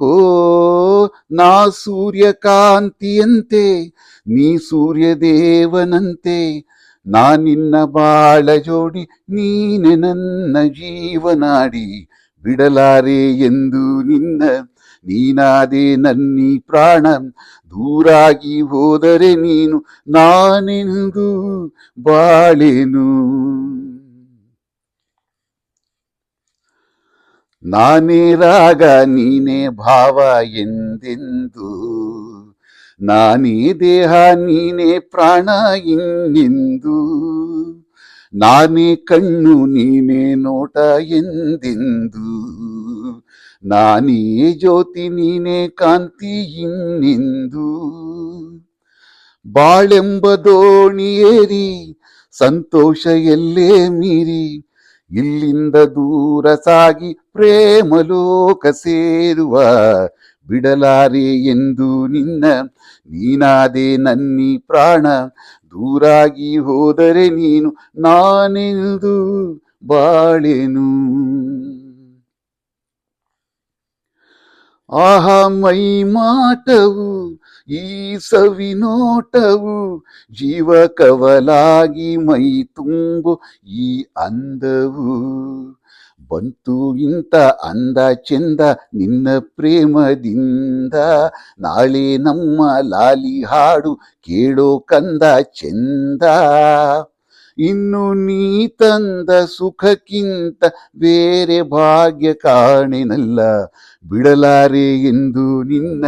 ಓ, ನಾ ಸೂರ್ಯಕಾಂತಿಯಂತೆ, ನೀ ಸೂರ್ಯದೇವನಂತೆ, ನಾ ನಿನ್ನ ಬಾಳ ಜೋಡಿ, ನೀನೆ ನನ್ನ ಜೀವನಾಡಿ, ಬಿಡಲಾರೆ ಎಂದು ನಿನ್ನ, ನೀನಾದೆ ನನ್ನಿ ಪ್ರಾಣ, ದೂರಾಗಿ ಹೋದರೆ ನೀನು ನಾನೆಂದು ಬಾಳೆನು? ನಾನೇ ರಾಗ, ನೀನೇ ಭಾವ ಎಂದೆಂದು? ನಾನೇ ದೇಹ, ನೀನೇ ಪ್ರಾಣ ಇನ್ನೆಂದು? ನಾನೇ ಕಣ್ಣು, ನೀನೇ ನೋಟ ಎಂದೆಂದು? ನಾನೇ ಜ್ಯೋತಿ, ನೀನೇ ಕಾಂತಿ ಇನ್ನೆಂದು? ಬಾಳೆಂಬ ದೋಣಿಯೇರಿ ಸಂತೋಷ ಎಲ್ಲೇ ಮೀರಿ ಇಲ್ಲಿಂದ ದೂರ ಸಾಗಿ ಪ್ರೇಮ ಲೋಕ ಸೇರುವ ಬಿಡಲಾರೆ ಎಂದು ನಿನ್ನ ನೀನಾದೆ ನನ್ನಿ ಪ್ರಾಣ. ದೂರಾಗಿ ಹೋದರೆ ನೀನು ನಾನೆಂದು ಬಾಳೆನು. ಆಹಾ, ಮೈ ಮಾಟವು ಈ ಸವಿನೋಟವು ಜೀವ ಕವಲಾಗಿ ಮೈ ತುಂಬು ಈ ಅಂದವು. ಬಂತು ಇಂಥ ಅಂದ ಚೆಂದ ನಿನ್ನ ಪ್ರೇಮದಿಂದ, ನಾಳೆ ನಮ್ಮ ಲಾಲಿ ಹಾಡು ಕೇಳೋ ಕಂದ ಚೆಂದ. ಇನ್ನು ನೀ ತಂದ ಸುಖಕ್ಕಿಂತ ಬೇರೆ ಭಾಗ್ಯ ಕಾಣೆನಲ್ಲ. ಬಿಡಲಾರೆ ಎಂದು ನಿನ್ನ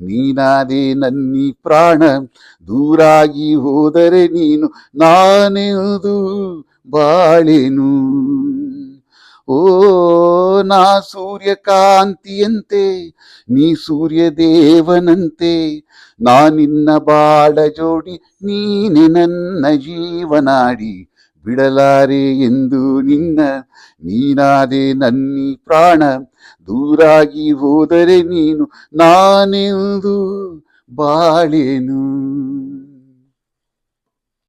ನೀನಾದೆ ನನ್ನಿ ಪ್ರಾಣ. ದೂರಾಗಿ ಹೋದರೆ ನೀನು ನಾನೆದು ಬಾಳೆನು. ಓ ನಾ ಸೂರ್ಯಕಾಂತಿಯಂತೆ, ನೀ ಸೂರ್ಯದೇವನಂತೆ, ನಾ ನಿನ್ನ ಬಾಳ ಜೋಡಿ, ನೀನೆ ನನ್ನ ಜೀವನಾಡಿ ಬಿಡಲಾರೆ ಎಂದು ನಿನ್ನ ನೀನಾದೆ ನನ್ನಿ ಪ್ರಾಣ ದೂರಾಗಿ ಹೋದರೆ ನೀನು ನಾನೆಂದು ಬಾಳೆನು?